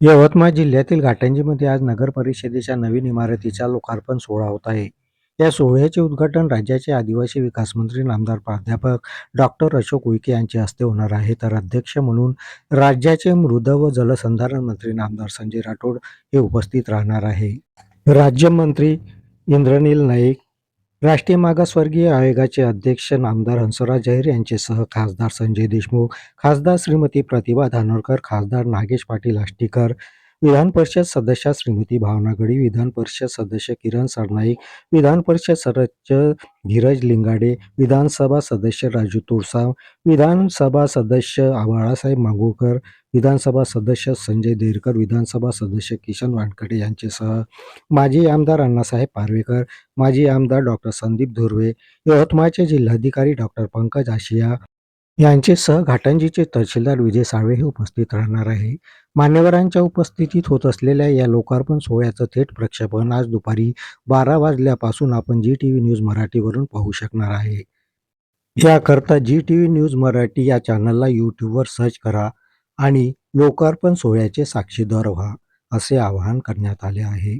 यवतमाळ जिल्ह्यातील घाटंजीमध्ये आज नगर परिषदेच्या नवीन इमारतीचा लोकार्पण सोहळा होत आहे. या सोहळ्याचे उद्घाटन राज्याचे आदिवासी विकास मंत्री नामदार प्राध्यापक डॉक्टर अशोक उईके यांच्या हस्ते होणार आहे. तर अध्यक्ष म्हणून राज्याचे मृद व जलसंधारण मंत्री नामदार संजय राठोड हे उपस्थित राहणार आहे. राज्यमंत्री इंद्रनील नाईक राष्ट्रीय मागासवर्गीय आयोगाचे अध्यक्ष नामदार हंसराज अहिर यांचेसह खासदार संजय देशमुख खासदार श्रीमती प्रतिभा धानोरकर खासदार नागेश पाटील आष्टीकर विधान परिषद सदस्या श्रीमती भावना गडी विधान परिषद सदस्य किरण सरनाईक विधान परिषद सदस्य धीरज लिंगाडे विधानसभा सदस्य राजू तुळसाव विधानसभा सदस्य बाळासाहेब मांगुळकर विधानसभा सदस्य संजय देरकर विधानसभा सदस्य किशन वानकडे यांचेसह माजी आमदार अण्णासाहेब पारवेकर माजी आमदार डॉक्टर संदीप धुर्वे यवतमाळचे जिल्हाधिकारी डॉक्टर पंकज आशिया यांचेसह घाटंजीचे तहसीलदार विजय साळवे हे उपस्थित राहणार आहे. मान्यवरांच्या उपस्थितीत होत असलेल्या या लोकार्पण सोहळ्याचं थेट प्रक्षेपण आज दुपारी बारा वाजल्यापासून आपण जी टी व्ही न्यूज मराठीवरून पाहू शकणार आहे. याकरता G T V news Marathi या चॅनलला यूट्यूबवर सर्च करा आणि लोकार्पण सोहळ्याचे साक्षीदार व्हा असे आवाहन करण्यात आले आहे.